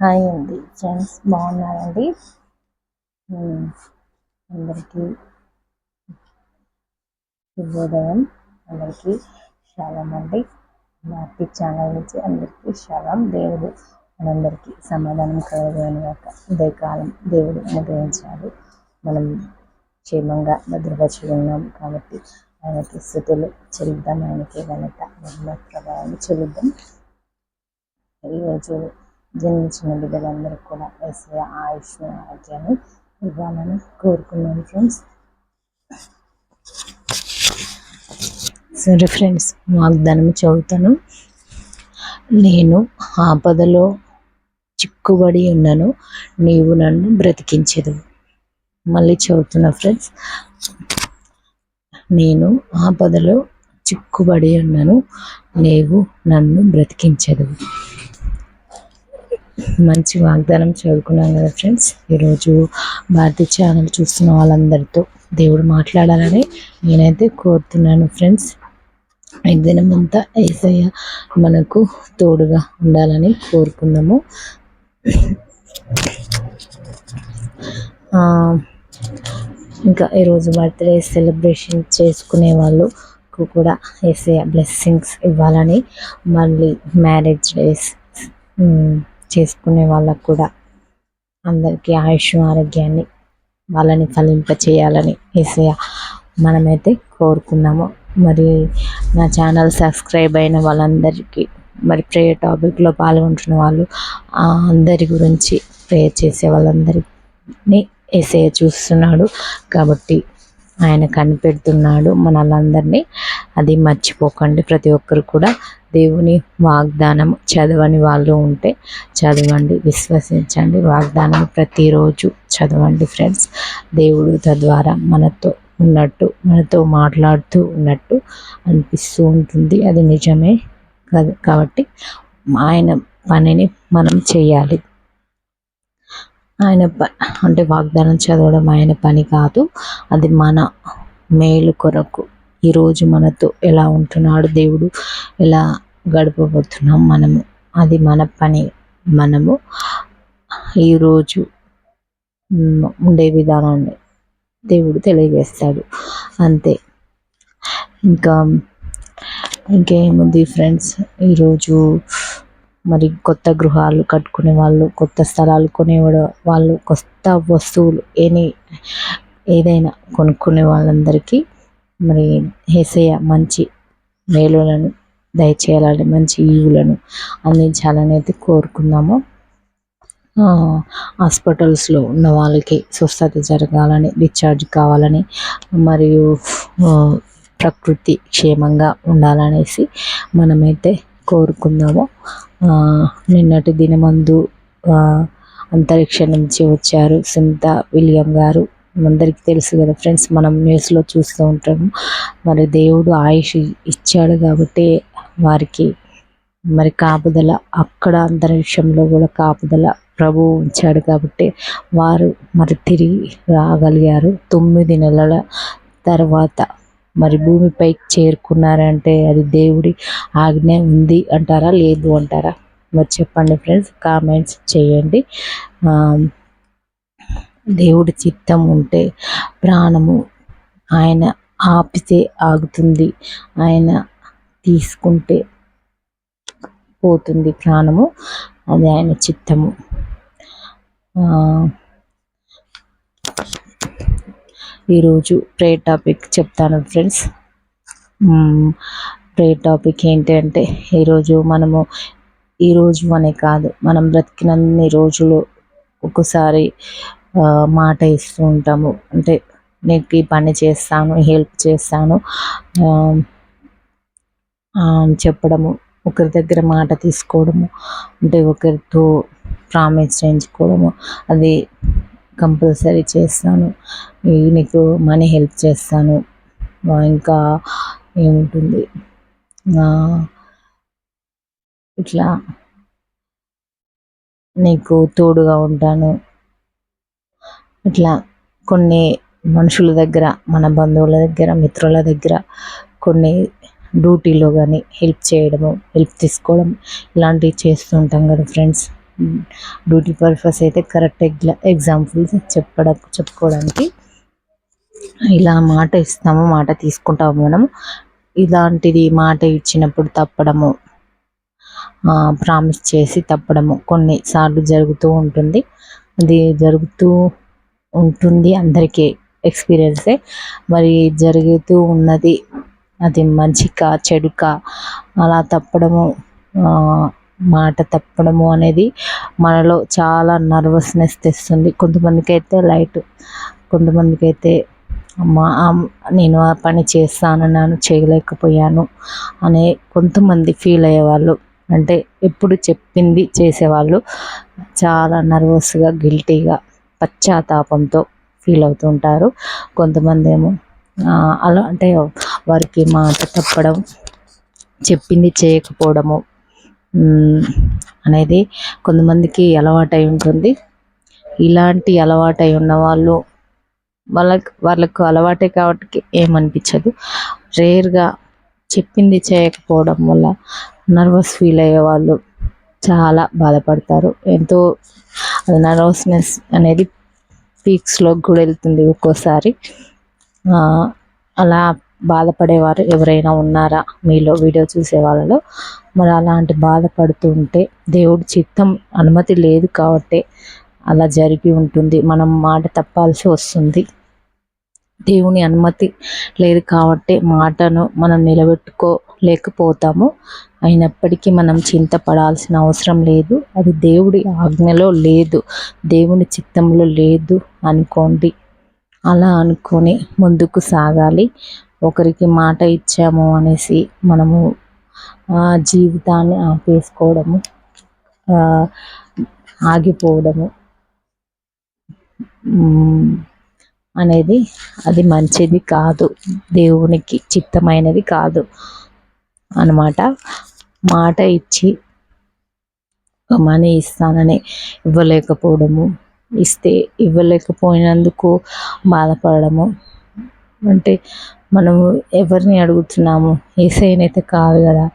Hi అండి. Friends బాగున్నారండి? అందరికీ శుభోదయం. అందరికీ శలం అండి. మార్కెట్ ఛానల్ నుంచి అందరికీ శలం. దేవుడు మనందరికీ సమాధానం కలగని కాక ఉదయకాలం దేవుడు అనుగ్రహించాలి. మనం క్షేమంగా భద్రపరిచి ఉన్నాం కాబట్టి ఆయనకి స్థుతులు చెల్లిద్దాం. ఆయనకి ఘనత మహిమ ప్రభావాలు చెల్లిద్దాం. ఈరోజు జన్మించిన బిడ్డలందరికీ కూడా ఎస్ఏ ఆయుష్ ఆరోగ్యాన్ని ఇవ్వాలని కోరుకున్నాను ఫ్రెండ్స్ సరే ఫ్రెండ్స్ వాగ్దానం చదువుతాను. నేను ఆపదలో చిక్కుబడి ఉన్నాను. నీవు నన్ను బ్రతికించదు. మళ్ళీ చదువుతున్నా ఫ్రెండ్స్ నేను ఆపదలో చిక్కుబడి ఉన్నాను. నీవు నన్ను బ్రతికించదు. మంచి వాగ్దానం చదువుకున్నాం కదా ఫ్రెండ్స్. ఈరోజు భారతీయ ఛానల్ చూస్తున్న వాళ్ళందరితో దేవుడు మాట్లాడాలని నేనైతే కోరుతున్నాను ఫ్రెండ్స్. ఈ దినం అంతా ఏసయ్య మనకు తోడుగా ఉండాలని కోరుకుందాము. ఇంకా ఈరోజు బర్త్డే సెలబ్రేషన్ చేసుకునే వాళ్ళు కూడా ఏసయ్య బ్లెస్సింగ్స్ ఇవ్వాలని మళ్ళీ మ్యారేజ్ డేస్ చేసుకునే వాళ్ళకు కూడా అందరికీ ఆయుష్ ఆరోగ్యాన్ని వాళ్ళని ఫలింప చేయాలని మనమైతే కోరుకున్నాము మరి నా ఛానల్ సబ్స్క్రైబ్ అయిన వాళ్ళందరికీ మరి ప్రేయర్ టాపిక్లో పాల్గొంటున్న వాళ్ళు అందరి గురించి ప్రేయర్ చేసే వాళ్ళందరినీ ఏసయ్య చూస్తున్నాడు కాబట్టి ఆయన కనిపెడుతున్నాడు. మనలందరినీ అది మర్చిపోకండి. ప్రతి ఒక్కరు కూడా దేవుని వాగ్దానం చదవని వాళ్ళు ఉంటే చదవండి విశ్వసించండి. వాగ్దానం ప్రతిరోజు చదవండి ఫ్రెండ్స్. దేవుడు తద్వారా మనతో ఉన్నట్టు మనతో మాట్లాడుతూ ఉన్నట్టు అనిపిస్తూ ఉంటుంది. అది నిజమే కాదు కాబట్టి ఆయన పనిని మనం చేయాలి. ఆయన ప అంటే వాగ్దానం చదవడం ఆయన పని కాదు. అది మన మేలు కొరకు ఈరోజు మనతో ఎలా ఉంటున్నాడు దేవుడు ఎలా గడపబోతున్నాం మనము. అది మన పని. మనము ఈరోజు ఉండే విధానాన్ని దేవుడు తెలియజేస్తాడు. అంతే. ఇంకా ఇంకేముంది ఫ్రెండ్స్? ఈరోజు మరి కొత్త గృహాలు కట్టుకునే వాళ్ళు కొత్త స్థలాలు కొనేవాడు వాళ్ళు కొత్త వస్తువులు ఎనీ ఏదైనా కొనుక్కునే వాళ్ళందరికీ మరి ఏసయ్య మంచి మేలులను దయచేయాలని మంచి ఈవులను అందించాలని అయితే కోరుకుందాము. హాస్పిటల్స్లో ఉన్న వాళ్ళకి స్వస్థత జరగాలని డిశ్చార్జ్ కావాలని మరియు ప్రకృతి క్షేమంగా ఉండాలనేసి మనమైతే కోరుకుందాము. నిన్నటి దినమందు ఆ, అంతరిక్షం నుంచి వచ్చారు సునీత విలియం గారు. అందరికీ తెలుసు కదా ఫ్రెండ్స్ మనం న్యూస్లో చూస్తూ ఉంటాము. మరి దేవుడు ఆయుష్ ఇచ్చాడు కాబట్టి వారికి మరి కాపుదల అక్కడ అంతరిక్షంలో కూడా కాపుదల ప్రభువు ఉంచాడు కాబట్టి వారు మరి తిరిగి రాగలిగారు. తొమ్మిది నెలల తర్వాత మరి భూమిపైకి చేరుకున్నారంటే అది దేవుడి ఆజ్ఞ ఉంది అంటారా? లేదు అంటారా? మరి చెప్పండి ఫ్రెండ్స్ కామెంట్స్ చేయండి. దేవుడి చిత్తం ఉంటే ప్రాణము ఆయన ఆపితే ఆగుతుంది. ఆయన తీసుకుంటే పోతుంది ప్రాణము అది ఆయన చిత్తము. ఈరోజు ప్రే టాపిక్ చెప్తాను ఫ్రెండ్స్. ప్రే టాపిక్ ఏంటంటే ఈరోజు మనము ఈరోజు అనే కాదు మనం బ్రతికినన్ని రోజులు ఒక్కసారి మాట ఇస్తూ ఉంటాము. అంటే నీకు ఈ పని చేస్తాను హెల్ప్ చేస్తాను. చెప్పడము ఒకరి దగ్గర మాట తీసుకోవడము అంటే ఒకరితో ప్రామిస్ చేయించుకోవడము. అది కంపల్సరీ చేస్తాను. నీకు మనీ హెల్ప్ చేస్తాను. ఇంకా ఏముంటుంది? ఇట్లా నీకు తోడుగా ఉంటాను. ఇట్లా కొన్ని మనుషుల దగ్గర మన బంధువుల దగ్గర మిత్రుల దగ్గర కొన్ని డ్యూటీలో కానీ హెల్ప్ చేయడము హెల్ప్ తీసుకోవడం ఇలాంటివి చేస్తూ ఉంటాం కదా ఫ్రెండ్స్. డ్యూటీ పర్పస్ అయితే కరెక్ట్ ఎగ్లా ఎగ్జాంపుల్స్ చెప్పడం చెప్పుకోవడానికి ఇలా మాట ఇస్తాము మాట తీసుకుంటాము మనం. ఇలాంటిది మాట ఇచ్చినప్పుడు తప్పడము ప్రామిస్ చేసి తప్పడము. కొన్నిసార్లు జరుగుతూ ఉంటుంది. అది జరుగుతూ ఉంటుంది అందరికీ ఎక్స్పీరియన్సే. మరి జరుగుతూ ఉన్నది అది మంచికా చెడుకా? అలా తప్పడము మాట తప్పడము అనేది మనలో చాలా నర్వస్నెస్ తెస్తుంది. కొంతమందికి అయితే లైట్ కొంతమందికి అయితే అమ్మా నేను ఆ పని చేస్తానన్నాను చేయలేకపోయాను అనే కొంతమంది ఫీల్ అయ్యేవాళ్ళు. అంటే ఎప్పుడు చెప్పింది చేసేవాళ్ళు చాలా నర్వస్గా గిల్టీగా పశ్చాత్తాపంతో ఫీల్ అవుతుంటారు కొంతమంది ఏమో అలా అంటే వారికి మాట తప్పడం చెప్పింది చేయకపోవడము అనేది కొంతమందికి అలవాటై ఉంటుంది. ఇలాంటి అలవాటై ఉన్న వాళ్ళు వాళ్ళకి వాళ్ళకు అలవాటే కాబట్టి ఏమనిపించదు. రేర్గా చెప్పింది చేయకపోవడం వల్ల నర్వస్ ఫీల్ అయ్యే వాళ్ళు చాలా బాధపడతారు. ఎంతో నర్వస్నెస్ అనేది పీక్స్లోకి కూడా వెళ్తుంది ఒక్కోసారి. అలా బాధపడేవారు ఎవరైనా ఉన్నారా? మీలో వీడియో చూసే వాళ్ళలో. మరి అలాంటి బాధపడుతూ ఉంటే దేవుడి చిత్తం అనుమతి లేదు కాబట్టి అలా జరిగి ఉంటుంది. మనం మాట తప్పాల్సి వస్తుంది. దేవుని అనుమతి లేదు కాబట్టి మాటను మనం నిలబెట్టుకోలేకపోతాము. అయినప్పటికీ మనం చింతపడాల్సిన అవసరం లేదు. అది దేవుడి ఆజ్ఞలో లేదు. దేవుని చిత్తంలో లేదు అనుకోండి. అలా అనుకొని ముందుకు సాగాలి. ఒకరికి మాట ఇచ్చాము అనేసి మనము జీవితాన్ని ఆపేసుకోవడము ఆగిపోవడము అనేది అది మంచిది కాదు. దేవునికి చిత్తమైనది కాదు అనమాట మాట ఇచ్చి మనీ ఇస్తానని ఇవ్వలేకపోవడము ఇస్తే ఇవ్వలేకపోయినందుకు బాధపడము అంటే మనము ఎవరిని అడుగుతున్నాము? ఏసైనైతే కాదు కదా.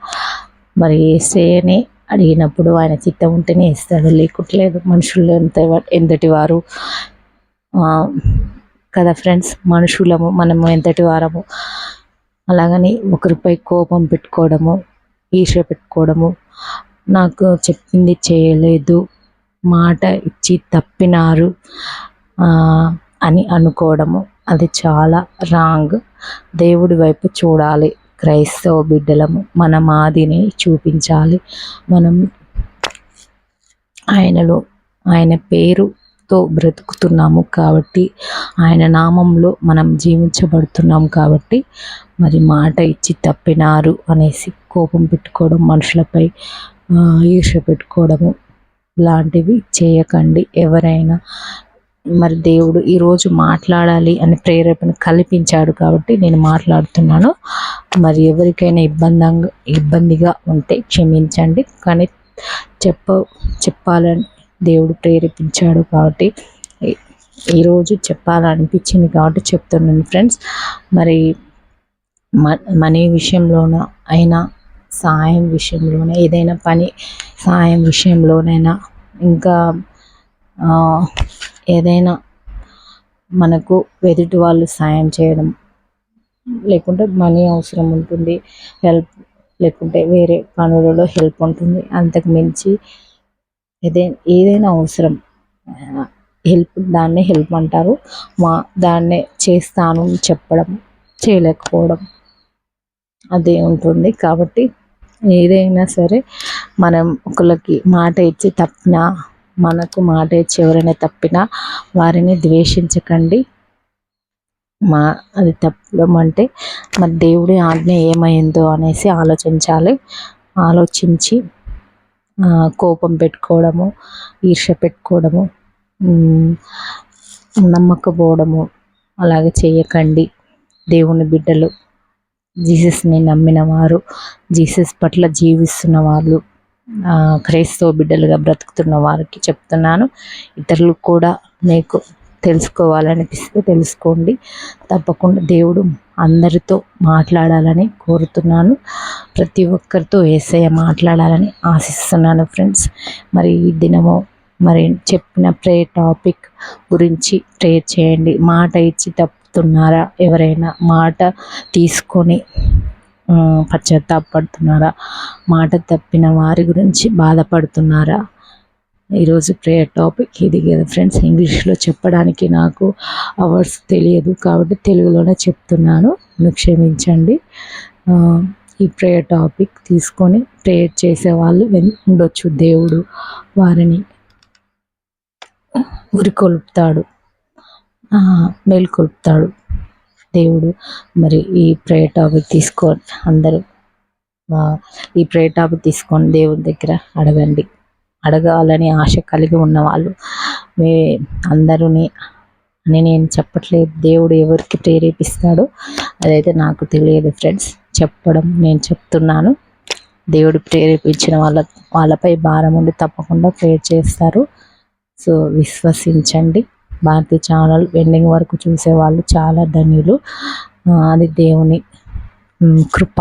మరి ఏసైని అడిగినప్పుడు ఆయన చిత్తం ఉంటేనే ఇస్తాడు లేకుంటలేదు మనుషులు ఎంత ఎంతటి వారు? కదా ఫ్రెండ్స్ మనుషులము మనము ఎంతటి వారము? అలాగని ఒకరిపై కోపం పెట్టుకోవడము ఈర్ష పెట్టుకోవడము నాకు చెప్పింది చేయలేదు మాట ఇచ్చి తప్పినారు అని అనుకోవడము. అది చాలా రాంగ్. దేవుడి వైపు చూడాలి. క్రైస్తవ బిడ్డలము మన మాదిని చూపించాలి. మనం ఆయనలో ఆయన పేరుతో బ్రతుకుతున్నాము కాబట్టి ఆయన నామంలో మనం జీవించబడుతున్నాం కాబట్టి మరి మాట ఇచ్చి తప్పినారు అనేసి కోపం పెట్టుకోవడం మనుషులపై ఈర్ష పెట్టుకోవడము లాంటివి చేయకండి. ఎవరైనా మరి దేవుడు ఈరోజు మాట్లాడాలి అని ప్రేరేపణ కల్పించాడు కాబట్టి నేను మాట్లాడుతున్నాను. మరి ఎవరికైనా ఇబ్బందంగా ఇబ్బందిగా ఉంటే క్షమించండి. కానీ చెప్ప చెప్పాలని దేవుడు ప్రేరేపించాడు కాబట్టి ఈరోజు చెప్పాలనిపించింది కాబట్టి చెప్తున్నాను ఫ్రెండ్స్. మరి మనీ విషయంలోన అయినా సాయం విషయంలోనే ఏదైనా పని సాయం విషయంలోనైనా ఇంకా ఏదైనా మనకు ఎదుటి వాళ్ళు సాయం చేయడం లేకుంటే మనీ అవసరం ఉంటుంది హెల్ప్ లేకుంటే వేరే పనులలో హెల్ప్ ఉంటుంది. అంతకు మించి ఏదై ఏదైనా అవసరం హెల్ప్ దాన్నే హెల్ప్ అంటారు. మా దాన్నే చేస్తాను చెప్పడం చేయలేకపోవడం అదే ఉంటుంది. కాబట్టి ఏదైనా సరే మనం ఒకళ్ళకి మాట ఇచ్చి తప్పినా మనకు మాట చివరనే తప్పిన వారిని ద్వేషించకండి. మా అది తప్పడం అంటే మరి దేవుడి ఆజ్ఞ ఏమైందో అనేసి ఆలోచించాలి. ఆలోచించి కోపం పెట్టుకోవడము ఈర్ష పెట్టుకోవడము నమ్మకపోవడము అలాగే చేయకండి. దేవుని బిడ్డలు జీసస్ని నమ్మిన వారు జీసస్ పట్ల జీవిస్తున్న వాళ్ళు. క్రైస్తవ బిడ్డలుగా బ్రతుకుతున్న వారికి చెప్తున్నాను. ఇతరులు కూడా మీకు తెలుసుకోవాలనిపిస్తే తెలుసుకోండి. తప్పకుండా దేవుడు అందరితో మాట్లాడాలని కోరుతున్నాను. ప్రతి ఒక్కరితో ఏసయ్య మాట్లాడాలని ఆశిస్తున్నాను ఫ్రెండ్స్. మరి ఈ దినము మరి చెప్పిన ప్రే టాపిక్ గురించి ప్రేయర్ చేయండి. మాట ఇచ్చి తప్పుతున్నారా ఎవరైనా? మాట తీసుకొని పశ్చాత్తాపడుతున్నారా? మాట తప్పిన వారి గురించి బాధపడుతున్నారా? ఈరోజు ప్రేయర్ టాపిక్ ఇది కదా ఫ్రెండ్స్. ఇంగ్లీష్లో చెప్పడానికి నాకు అవర్స్ తెలియదు కాబట్టి తెలుగులోనే చెప్తున్నాను. నన్ను క్షమించండి. ఈ ప్రేయర్ టాపిక్ తీసుకొని ప్రేయర్ చేసే వాళ్ళు ఉండొచ్చు. దేవుడు వారిని ఉరికొల్పుతాడు. మేల్కొల్పుతాడు. దేవుడు. మరి ఈ ప్రేయర్ టాపిక్ తీసుకొని అందరూ ఈ ప్రేయర్ టాపిక్ తీసుకొని దేవుడి దగ్గర అడగండి. అడగాలని ఆశ కలిగి ఉన్నవాళ్ళు మీ అందరూని అని నేను చెప్పట్లేదు. దేవుడు ఎవరికి ప్రేరేపిస్తాడో అదైతే నాకు తెలియదు ఫ్రెండ్స్ చెప్పడం నేను చెప్తున్నాను. దేవుడు ప్రేరేపించిన వాళ్ళ వాళ్ళపై భారం ఉండి తప్పకుండా ప్రేర్ చేస్తారు. సో విశ్వసించండి. భారతి ఛానల్ ఎండింగ్ వరకు చూసేవాళ్ళు చాలా ధన్యులు. అది దేవుని కృప.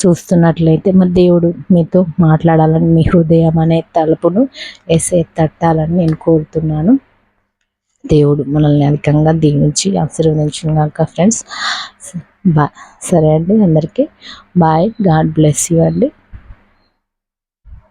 చూస్తున్నట్లయితే మరి దేవుడు మీతో మాట్లాడాలని మీ హృదయం అనే తలుపును ఎసే తట్టాలని నేను కోరుతున్నాను. దేవుడు మనల్ని అధికంగా దీవించి ఆశీర్వదించుగాక ఫ్రెండ్స్. బా సరే అండి అందరికీ. బాయ్. గాడ్ బ్లెస్ యూ అండి.